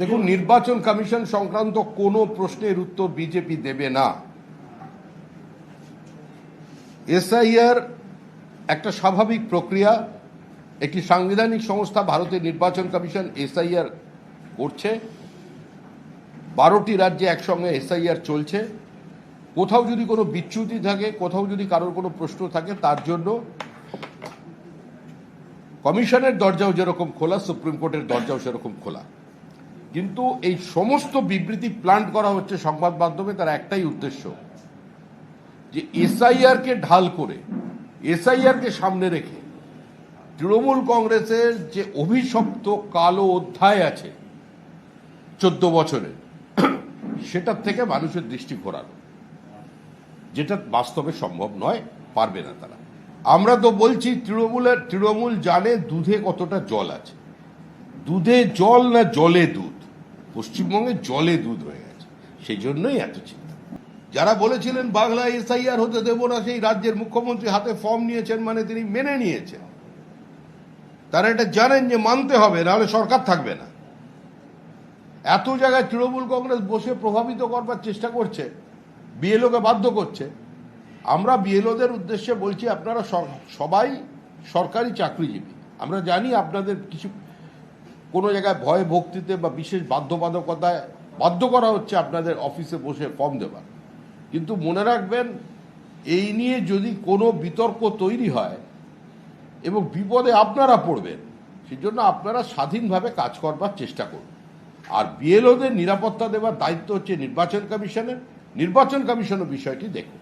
দেখুন, নির্বাচন কমিশন সংক্রান্ত কোনো প্রশ্নের উত্তর বিজেপি দেবে না। এসআইআর একটা স্বাভাবিক প্রক্রিয়া। একটি সাংবিধানিক সংস্থা ভারতের নির্বাচন কমিশন এসআইআর করছে। বারোটি রাজ্যে একসঙ্গে এসআইআর চলছে। কোথাও যদি কোনো বিচ্যুতি থাকে, কোথাও যদি কারোর কোনো প্রশ্ন থাকে, তার জন্য কমিশনের দরজাও যেরকম খোলা, সুপ্রিম কোর্টের দরজাও সেরকম খোলা। কিন্তু এই সমস্ত বিবৃতি প্লান্ট করা হচ্ছে সংবাদ মাধ্যমে, তার একটাই উদ্দেশ্য, যে এসআইআর কে ঢাল করে এসআইআর কে সামনে রেখে তৃণমূল কংগ্রেসের যে অভিশপ্ত কালো অধ্যায় আছে চোদ্দ বছরের, সেটার থেকে মানুষের দৃষ্টি ঘোরানো যেটা বাস্তবে সম্ভব নয়, পারবে না তারা। আমরা তো বলছি তৃণমূলের, তৃণমূল জানে দুধে কতটা জল আছে। দুধে জল না জলে দুধ? পশ্চিমবঙ্গে জলে দুধ হয়ে গেছে। সেই জন্যই এত চিন্তা। যারা বলেছিলেন, বাংলা এসআইআর হতে দেব না সেই রাজ্যের মুখ্যমন্ত্রী হাতে ফর্ম নিয়েছেন মানে তিনি মেনে নিয়েছেন। তারা এটা জানেন যে মানতে হবে, নাহলে সরকার থাকবে না। এত জায়গায় তৃণমূল কংগ্রেস বসে প্রভাবিত করবার চেষ্টা করছে, বিএলওকে বাধ্য করছে। আমরা বিএলওদের উদ্দেশ্যে বলছি, আপনারা সবাই সরকারি চাকরিজীবী। আমরা জানি আপনাদের কিছু কোনো জায়গায় ভয় ভক্তিতে বা বিশেষ বাধ্যবাধকতায় বাধ্য করা হচ্ছে আপনাদের অফিসে বসে ফর্ম দেওয়ার কিন্তু মনে রাখবেন, এই নিয়ে যদি কোনো বিতর্ক তৈরি হয় এবং বিপদে আপনারা পড়বেন, সেজন্য আপনারা স্বাধীনভাবে কাজ করবার চেষ্টা করুন। আর বিএলওদের নিরাপত্তা দেওয়ার দায়িত্ব হচ্ছে নির্বাচন কমিশনের। নির্বাচন কমিশনও বিষয়টি দেখুন।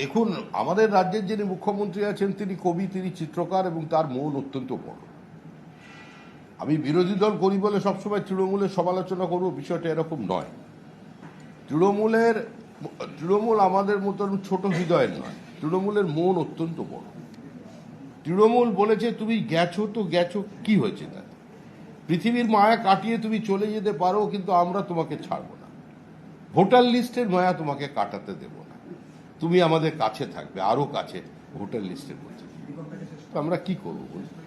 দেখুন, আমাদের রাজ্যের যিনি মুখ্যমন্ত্রী আছেন, তিনি কবি, তিনি চিত্রকার এবং তার মন অত্যন্ত বড়। আমি বিরোধী দল করি বলে সবসময় তৃণমূলের সমালোচনা করব, বিষয়টা এরকম নয়। তৃণমূলের, তৃণমূল আমাদের মতন ছোট হৃদয়ের নয়। তৃণমূলের মন অত্যন্ত বড়। তৃণমূল বলেছে, তুমি গেছো তো গেছো, কি হয়েছে তাতে? পৃথিবীর মায়া কাটিয়ে তুমি চলে যেতে পারো, কিন্তু আমরা তোমাকে ছাড়বো না। ভোটার লিস্টের মায়া তোমাকে কাটাতে দেব না। তুমি আমাদের কাছে থাকবে আরও কাছে ভোটার লিস্টের মধ্যে। তো আমরা কি করব বলুন?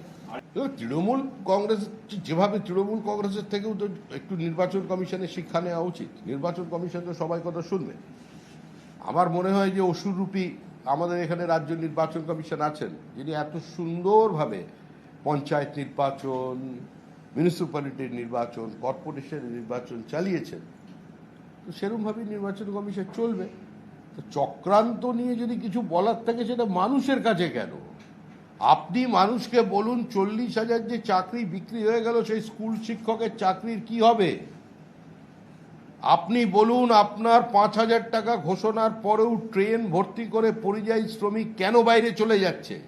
তৃণমূল কংগ্রেস, যেভাবে তৃণমূল কংগ্রেসের থেকেও তো একটু নির্বাচন কমিশনের শিক্ষা নেওয়া উচিত। নির্বাচন কমিশন তো সবাই কথা শুনবে। আমার মনে হয় যে অসুররূপী আমাদের এখানে রাজ্য নির্বাচন কমিশন আছেন, যিনি এত সুন্দরভাবে পঞ্চায়েত নির্বাচন মিউনিসিপ্যালিটির নির্বাচন কর্পোরেশনের নির্বাচন চালিয়েছেন। তো সেরকমভাবেই নির্বাচন কমিশন চলবে। চক্রান্ত নিয়ে যদি কিছু বলার থাকে, সেটা মানুষের কাছে কেন? আপনি মানুষকে বলুন, চল্লিশ হাজার যে চাকরি বিক্রি হয়ে গেল, সেই স্কুল শিক্ষকের চাকরির কি হবে? আপনি বলুন, আপনার পাঁচ হাজার টাকা ঘোষণার পরেও ট্রেন ভর্তি করে পরিযায়ী শ্রমিক কেন বাইরে চলে যাচ্ছে?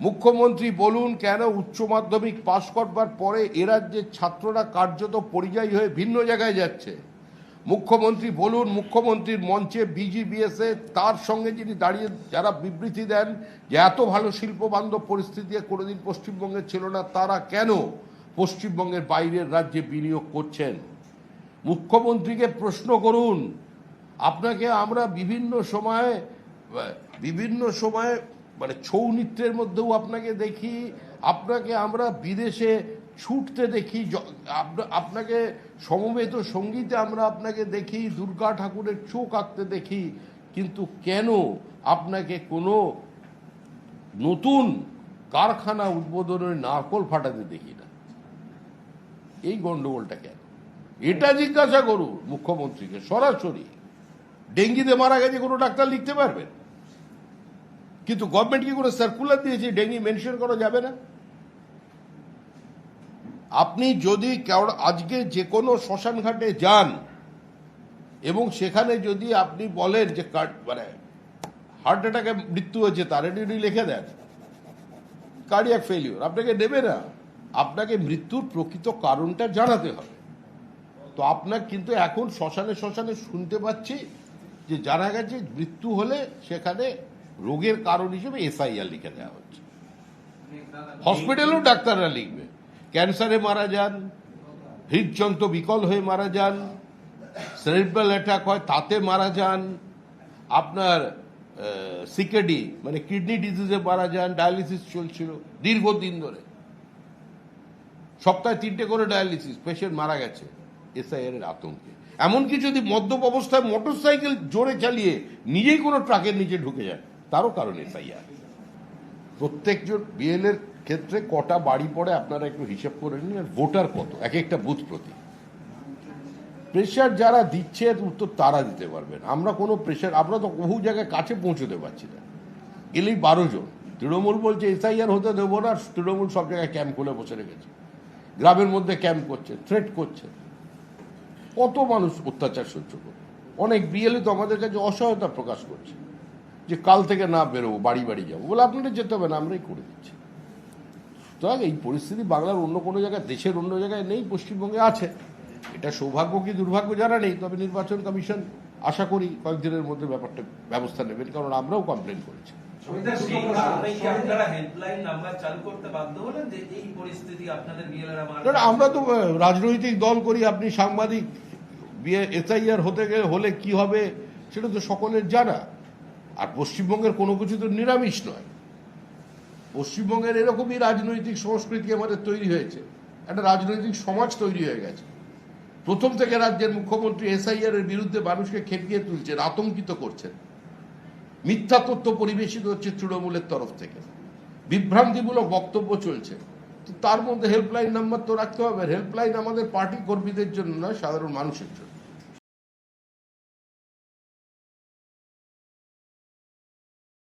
মুখ্যমন্ত্রী বলুন, কেন উচ্চ মাধ্যমিক পাশ করবার পরে এ রাজ্যের ছাত্ররা কার্যত পরিযায়ী হয়ে ভিন্ন জায়গায় যাচ্ছে? মুখ্যমন্ত্রী বলুন, মুখ্যমন্ত্রীর মঞ্চে বিজিবিএসএ তার সঙ্গে যিনি দাঁড়িয়ে যারা বিবৃতি দেন যে এত ভালো শিল্প বান্ধব পরিস্থিতি কোনোদিন পশ্চিমবঙ্গে ছিল না, তারা কেন পশ্চিমবঙ্গের বাইরের রাজ্যে বিনিয়োগ করছেন? মুখ্যমন্ত্রীকে প্রশ্ন করুন, আপনাকে আমরা বিভিন্ন সময়ে বিভিন্ন সময়ে মানে ছৌ নৃত্যের মধ্যেও আপনাকে দেখি, আপনাকে আমরা বিদেশে ছুটতে দেখি আপনাকে সমবেত সঙ্গীতে আমরা আপনাকে দেখি, দুর্গা ঠাকুরের চোখ আঁকতে দেখি, কিন্তু কেন আপনাকে কোনো নতুন কারখানা উদ্বোধনের নারকল ফাটাতে দেখি না? এই গন্ডগোলটা কেন? এটা জিজ্ঞাসা করুন মুখ্যমন্ত্রীকে, সরাসরি। ডেঙ্গিতে মারা গেছে কোনো ডাক্তার লিখতে পারবেন? কিন্তু গভর্নমেন্ট কি করে সার্কুলার দিয়েছে? ডেঙ্গি মেনশন করা যাবে না? আপনি যদি কেউ- আজকে যে কোনো শ্মশান ঘাটে যান এবং সেখানে যদি আপনি বলেন যে মানে হার্ট অ্যাটাকে মৃত্যু হয়েছে তার এটি লিখে দেন কার্ডিয়াক ফেলিওর আপনাকে নেবে না। আপনাকে মৃত্যুর প্রকৃত কারণটা জানাতে হবে। তো আপনার কিন্তু এখন শ্মশানে শ্মশানে শুনতে পাচ্ছি যে জানা গেছে মৃত্যু হলে সেখানে রোগের কারণ হিসেবে এসআইআর লিখে দেওয়া হচ্ছে। হসপিটালেও ডাক্তাররা লিখবে। ক্যান্সারে মারা যান, হৃদযন্ত্র বিকল হয়ে মারা যান সেরিব্রাল অ্যাটাক হয়, তাতে মারা যান, আপনার সিকেডি মানে কিডনি ডিজিজে মারা যান ডায়ালিসিস চলছিল দীর্ঘদিন ধরে। সপ্তাহে তিনটে করে ডায়ালিসিস পেশেন্ট মারা গেছে এসআইআর এর আতঙ্কে। এমনকি যদি মদ্যপ অবস্থায় মোটর সাইকেল জোরে চালিয়ে নিজেই কোনো ট্রাকের নিচে ঢুকে যায়, তারও কারণ এসআইআর প্রত্যেকজন বিএল এর ক্ষেত্রে কটা বাড়ি পড়ে আপনারা একটু হিসাব করে নিন, আর ভোটার কত? এক একটা বুথ প্রতি। প্রেশার যারা দিচ্ছে, উত্তর তারা দিতে পারবেন আমরা কোনো প্রেশার আমরা তো বহু জায়গায় কাছে পৌঁছতে পারছি না। গেলেই বারো জন। তৃণমূল বলছে এসআইআর হতে দেবো না। তৃণমূল সব জায়গায় ক্যাম্প খুলে বসে রেখেছে। গ্রামের মধ্যে ক্যাম্প করছে থ্রেট করছে। কত মানুষ অত্যাচার সহ্য করবে? অনেক বিএলএ তো আমাদের কাছে অসহায়তা প্রকাশ করছে। যে কাল থেকে না বেরোবো, বাড়ি বাড়ি যাব। বলে আপনাদের যেতে হবে না, আমরাই করে দিচ্ছি। সুতরাং এই পরিস্থিতি বাংলার অন্য কোনো জায়গায় দেশের অন্য জায়গায় নেই পশ্চিমবঙ্গে আছে। এটা সৌভাগ্য কি দুর্ভাগ্য জানা নেই তবে নির্বাচন কমিশন আশা করি কয়েকদিনের মধ্যে ব্যাপারটা ব্যবস্থা নেবেন কারণ আমরাও কমপ্লেন করেছি। সবিতা, সেই কারণেই কি আপনারা হেল্পলাইন নাম্বার চালু করতে বাধ্য হলেন যে এই পরিস্থিতি আপনাদের বিএলআর কারণ আমরা তো রাজনৈতিক দল করি আপনি সাংবাদিক বিয়ে এসআইআর হতে গেলে হলে কি হবে সেটা তো সকলের জানা। আর পশ্চিমবঙ্গের কোনো কিছু তো নিরামিষ নয়। পশ্চিমবঙ্গের এরকমই রাজনৈতিক সংস্কৃতি আমাদের তৈরি হয়েছে। একটা রাজনৈতিক সমাজ তৈরি হয়ে গেছে। প্রথম থেকে রাজ্যের মুখ্যমন্ত্রী এসআইআর এর বিরুদ্ধে মানুষকে খেপিয়ে তুলছেন, আতঙ্কিত করছেন। মিথ্যা তথ্য পরিবেশিত হচ্ছে তৃণমূলের তরফ থেকে। বিভ্রান্তিমূলক বক্তব্য চলছে। তো তার মধ্যে হেল্পলাইন নাম্বার তো রাখতে হবে। হেল্পলাইন আমাদের পার্টি কর্মীদের জন্য নয়, সাধারণ মানুষের জন্য।